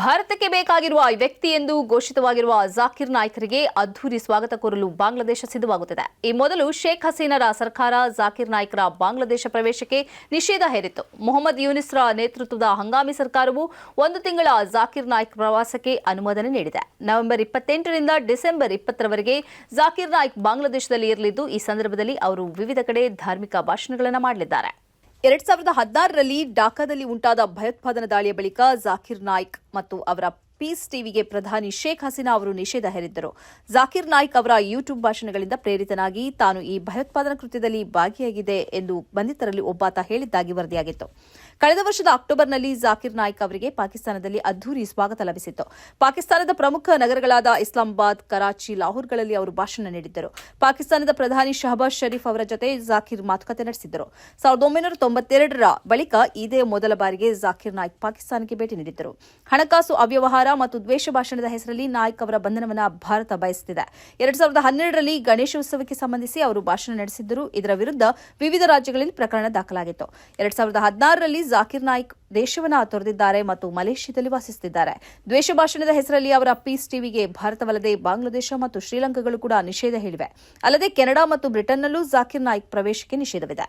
ಭಾರತಕ್ಕೆ ಬೇಕಾಗಿರುವ ವ್ಯಕ್ತಿ ಎಂದು ಘೋಷಿತವಾಗಿರುವ ಜಾಕಿರ್ ನಾಯ್ಕರಿಗೆ ಅದ್ದೂರಿ ಸ್ವಾಗತ ಕೋರಲು ಬಾಂಗ್ಲಾದೇಶ ಸಿದ್ಧವಾಗುತ್ತಿದೆ. ಈ ಮೊದಲು ಶೇಖ್ ಹಸೀನರ ಸರ್ಕಾರ ಜಾಕಿರ್ ನಾಯ್ಕರ ಬಾಂಗ್ಲಾದೇಶ ಪ್ರವೇಶಕ್ಕೆ ನಿಷೇಧ ಹೇರಿತ್ತು. ಮೊಹಮ್ಮದ್ ಯೂನಿಸ್ರ ನೇತೃತ್ವದ ಹಂಗಾಮಿ ಸರ್ಕಾರವು ಒಂದು ತಿಂಗಳ ಜಾಕಿರ್ ನಾಯ್ಕ್ ಪ್ರವಾಸಕ್ಕೆ ಅನುಮೋದನೆ ನೀಡಿದೆ. ನವೆಂಬರ್ ಇಪ್ಪತ್ತೆಂಟರಿಂದ ಡಿಸೆಂಬರ್ ಇಪ್ಪತ್ತರವರೆಗೆ ಜಾಕಿರ್ ನಾಯ್ಕ್ ಬಾಂಗ್ಲಾದೇಶದಲ್ಲಿ ಇರಲಿದ್ದು, ಈ ಸಂದರ್ಭದಲ್ಲಿ ಅವರು ವಿವಿಧ ಕಡೆ ಧಾರ್ಮಿಕ ಭಾಷಣಗಳನ್ನು ಮಾಡಲಿದ್ದಾರೆ. ಎರಡ್ ಸಾವಿರದ ಹದಿನಾರರಲ್ಲಿ ಢಾಕಾದಲ್ಲಿ ಉಂಟಾದ ಭಯೋತ್ಪಾದನಾ ದಾಳಿಯ ಬಳಿಕ ಜಾಕಿರ್ ನಾಯ್ಕ್ ಮತ್ತು ಅವರ ಪೀಸ್ ಟಿವಿಗೆ ಪ್ರಧಾನಿ ಶೇಖ್ ಹಸೀನಾ ಅವರು ನಿಷೇಧ ಹೇರಿದ್ದರು. ಜಾಕಿರ್ ನಾಯ್ಕ್ ಅವರ ಯೂಟ್ಯೂಬ್ ಭಾಷಣಗಳಿಂದ ಪ್ರೇರಿತನಾಗಿ ತಾನು ಈ ಭಯೋತ್ಪಾದನಾ ಕೃತ್ಯದಲ್ಲಿ ಭಾಗಿಯಾಗಿದೆ ಎಂದು ಬಂಧಿತರಲ್ಲಿ ಒಬ್ಬಾತ ಹೇಳಿದ್ದಾಗಿ ವರದಿಯಾಗಿತ್ತು. ಕಳೆದ ವರ್ಷದ ಅಕ್ಟೋಬರ್ನಲ್ಲಿ ಜಾಕಿರ್ ನಾಯ್ಕ್ ಅವರಿಗೆ ಪಾಕಿಸ್ತಾನದಲ್ಲಿ ಅದ್ದೂರಿ ಸ್ವಾಗತ ಲಭಿಸಿತ್ತು. ಪಾಕಿಸ್ತಾನದ ಪ್ರಮುಖ ನಗರಗಳಾದ ಇಸ್ಲಾಮಾಬಾದ್, ಕರಾಚಿ, ಲಾಹೋರ್ಗಳಲ್ಲಿ ಅವರು ಭಾಷಣ ನೀಡಿದ್ದರು. ಪಾಕಿಸ್ತಾನದ ಪ್ರಧಾನಿ ಶಹಬಾಜ್ ಷರೀಫ್ ಅವರ ಜೊತೆ ಜಾಕಿರ್ ಮಾತುಕತೆ ನಡೆಸಿದ್ದರು. ಸಾವಿರದ ಒಂಬೈನೂರ ತೊಂಬತ್ತೆರಡರ ಬಳಿಕ ಇದೇ ಮೊದಲ ಬಾರಿಗೆ ಜಾಕಿರ್ ನಾಯ್ಕ್ ಪಾಕಿಸ್ತಾನಕ್ಕೆ ಭೇಟಿ ನೀಡಿದ್ದರು. ಹಣಕಾಸು ಅವ್ಯವಹಾರ ಮತ್ತು ದ್ವೇಷ ಭಾಷಣದ ಹೆಸರಲ್ಲಿ ನಾಯಕ್ ಅವರ ಬಂಧನವನ್ನು ಭಾರತ ಬಯಸುತ್ತಿದೆ. ಎರಡ್ ಸಾವಿರದ ಹನ್ನೆರಡರಲ್ಲಿ ಗಣೇಶೋತ್ಸವಕ್ಕೆ ಸಂಬಂಧಿಸಿ ಅವರು ಭಾಷಣ ನಡೆಸಿದ್ದರು. ಇದರ ವಿರುದ್ಧ ವಿವಿಧ ರಾಜ್ಯಗಳಲ್ಲಿ ಪ್ರಕರಣ ದಾಖಲಾಗಿತ್ತು. ಎರಡ್ ಸಾವಿರದ ಹದಿನಾರರಲ್ಲಿ ಜಾಕಿರ್ ನಾಯ್ಕ್ ದೇಶವನ್ನ ತೊರೆದಿದ್ದಾರೆ ಮತ್ತು ಮಲೇಷ್ಯಾದಲ್ಲಿ ವಾಸಿಸುತ್ತಿದ್ದಾರೆ. ದ್ವೇಷ ಭಾಷಣದ ಹೆಸರಲ್ಲಿ ಅವರ ಪೀಸ್ ಟಿವಿಗೆ ಭಾರತವಲ್ಲದೆ ಬಾಂಗ್ಲಾದೇಶ ಮತ್ತು ಶ್ರೀಲಂಕಾಗಳು ಕೂಡ ನಿಷೇಧ ಹೇಳಿವೆ. ಅಲ್ಲದೆ ಕೆನಡಾ ಮತ್ತು ಬ್ರಿಟನ್ನಲ್ಲೂ ಜಾಕಿರ್ ನಾಯ್ಕ್ ಪ್ರವೇಶಕ್ಕೆ ನಿಷೇಧವಿದೆ.